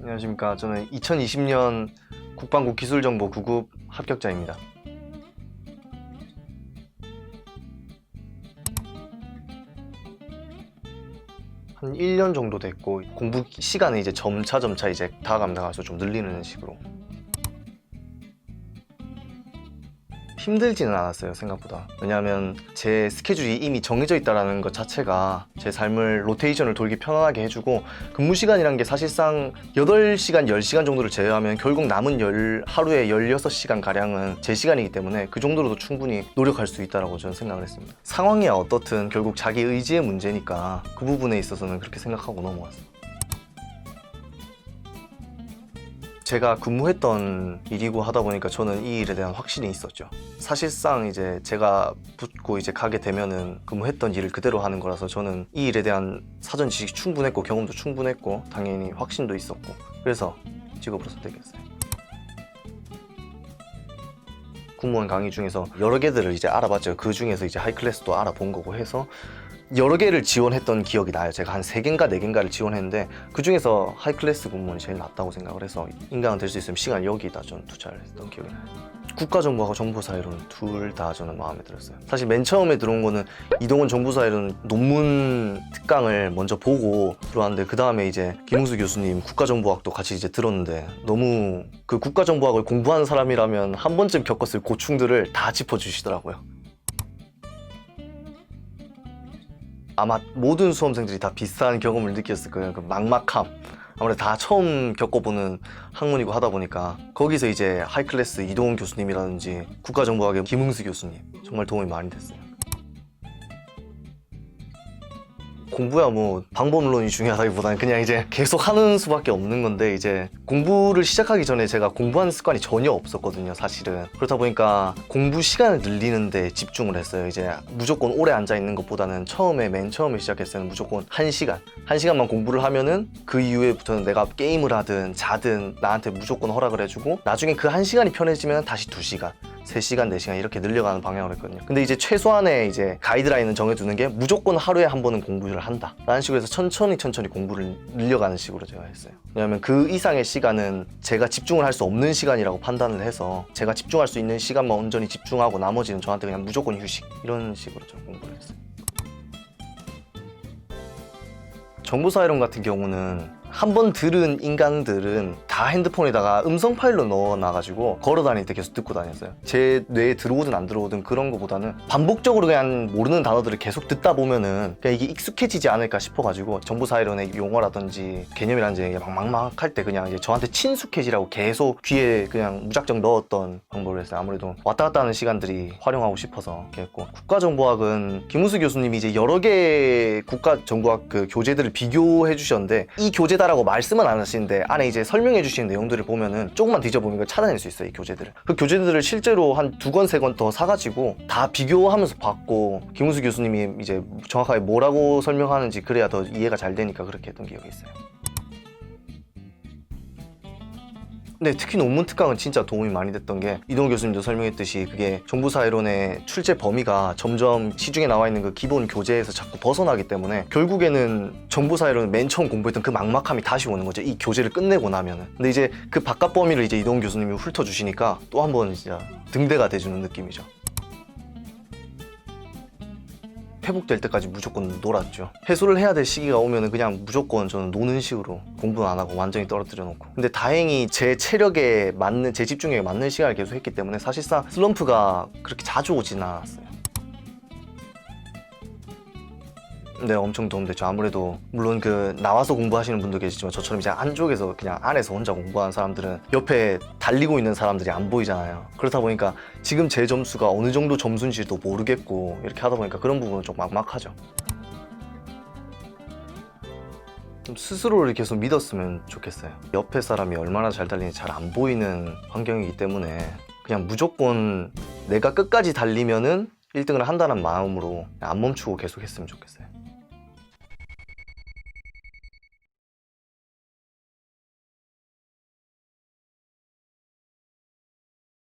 안녕하십니까. 저는 2020년 국방부 기술정보 9급 합격자입니다. 한 1년 정도 됐고 공부 시간은 이제 점차 점차 이제 다가감다 가서 좀 늘리는 식으로 힘들지는 않았어요 생각보다. 왜냐하면 제 스케줄이 이미 정해져 있다는 것 자체가 제 삶을 로테이션을 돌기 편안하게 해주고 근무 시간이란 게 사실상 8시간 10시간 정도를 제외하면 결국 남은 열, 하루에 16시간 가량은 제 시간이기 때문에 그 정도로도 충분히 노력할 수 있다고 저는 생각을 했습니다. 상황이 어떻든 결국 자기 의지의 문제니까 그 부분에 있어서는 그렇게 생각하고 넘어갔어요 제가 근무했던 일이고 하다 보니까 저는 이 일에 대한 확신이 있었죠. 사실상 이제 제가 붙고 이제 가게 되면은 근무했던 일을 그대로 하는 거라서 저는 이 일에 대한 사전 지식 충분했고 경험도 충분했고 당연히 확신도 있었고 그래서 직업으로 선택했어요. 군무원 강의 중에서 여러 개들을 이제 알아봤죠. 그 중에서 이제 하이클래스도 알아본 거고 해서 여러 개를 지원했던 기억이 나요. 제가 한 세개인가네개인가를 지원했는데 그 중에서 하이클래스 공무원이 제일 낫다고 생각을 해서 인강은 될 수 있으면 시간 여기다 전 투자를 했던 기억이 나요. 국가정보하고 정보사회로는 둘 다 저는 마음에 들었어요. 사실 맨 처음에 들어온 거는 이동원 정보사회로는 논문 특강을 먼저 보고 들어왔는데 그 다음에 이제 김웅수 교수님 국가정보학도 같이 이제 들었는데 너무 그 국가정보학을 공부하는 사람이라면 한 번쯤 겪었을 고충들을 다 짚어주시더라고요. 아마 모든 수험생들이 다 비슷한 경험을 느꼈을 거예요. 그 막막함. 아무래도 다 처음 겪어보는 학문이고 하다 보니까 거기서 이제 하이클래스 이동훈 교수님이라든지 국가정보학의 김흥수 교수님 정말 도움이 많이 됐어요. 공부야 뭐 방법론이 중요하다기보다는 그냥 이제 계속 하는 수밖에 없는 건데 이제 공부를 시작하기 전에 제가 공부하는 습관이 전혀 없었거든요 사실은. 그렇다 보니까 공부 시간을 늘리는데 집중을 했어요. 이제 무조건 오래 앉아 있는 것보다는 처음에 맨 처음에 시작했을 때는 무조건 한시간한시간만 공부를 하면은 그 이후에부터는 내가 게임을 하든 자든 나한테 무조건 허락을 해주고 나중에 그 한시간이 편해지면 다시 두시간 3시간, 4시간 이렇게 늘려가는 방향으로 했거든요. 근데 이제 최소한의 이제 가이드라인을 정해두는 게 무조건 하루에 한 번은 공부를 한다. 라는 식으로 해서 천천히 천천히 공부를 늘려가는 식으로 제가 했어요. 왜냐하면 그 이상의 시간은 제가 집중을 할 수 없는 시간이라고 판단을 해서 제가 집중할 수 있는 시간만 온전히 집중하고 나머지는 저한테 그냥 무조건 휴식. 이런 식으로 좀 공부를 했어요. 정보사회론 같은 경우는 한 번 들은 인강들은 다 핸드폰에다가 음성 파일로 넣어놔가지고 걸어 다닐 때 계속 듣고 다녔어요. 제 뇌에 들어오든 안 들어오든 그런 거보다는 반복적으로 그냥 모르는 단어들을 계속 듣다 보면은 그냥 이게 익숙해지지 않을까 싶어가지고 정보사회론의 용어라든지 개념이라든지 이게 막 막막할 때 그냥 이제 저한테 친숙해지라고 계속 귀에 그냥 무작정 넣었던 방법을 했어요. 아무래도 왔다 갔다 하는 시간들이 활용하고 싶어서 이렇게 했고 국가정보학은 김우수 교수님이 이제 여러 개의 국가정보학 그 교재들을 비교해 주셨는데 이 교재 다라고 말씀은 안 하시는데 안에 이제 설명해 주시는 내용들을 보면은 조금만 뒤져보면 찾아낼 수 있어요 이 교재들을. 그 교재들을 실제로 한 두 권 세 권 더 사가지고 다 비교하면서 봤고 김우수 교수님이 이제 정확하게 뭐라고 설명하는지 그래야 더 이해가 잘 되니까 그렇게 했던 기억이 있어요 네, 특히 논문 특강은 진짜 도움이 많이 됐던 게 이동 교수님도 설명했듯이 그게 정부사회론의 출제 범위가 점점 시중에 나와 있는 그 기본 교재에서 자꾸 벗어나기 때문에 결국에는 정부사회론은 맨 처음 공부했던 그 막막함이 다시 오는 거죠. 이 교재를 끝내고 나면은. 근데 이제 그 바깥 범위를 이제 이동 교수님이 훑어주시니까 또 한 번 진짜 등대가 돼주는 느낌이죠. 회복될 때까지 무조건 놀았죠. 해소를 해야 될 시기가 오면은 그냥 무조건 저는 노는 식으로 공부는 안 하고 완전히 떨어뜨려 놓고. 근데 다행히 제 체력에 맞는, 제 집중력에 맞는 시간을 계속 했기 때문에 사실상 슬럼프가 그렇게 자주 오진 않았어요. 네, 엄청 도움됐죠. 아무래도 물론 그 나와서 공부하시는 분도 계시지만 저처럼 이제 안쪽에서 그냥 안에서 혼자 공부하는 사람들은 옆에 달리고 있는 사람들이 안 보이잖아요. 그렇다 보니까 지금 제 점수가 어느 정도 점수인지도 모르겠고 이렇게 하다 보니까 그런 부분은 좀 막막하죠. 좀 스스로를 계속 믿었으면 좋겠어요. 옆에 사람이 얼마나 잘 달리는지 잘 안 보이는 환경이기 때문에 그냥 무조건 내가 끝까지 달리면은 1등을 한다는 마음으로 안 멈추고 계속 했으면 좋겠어요.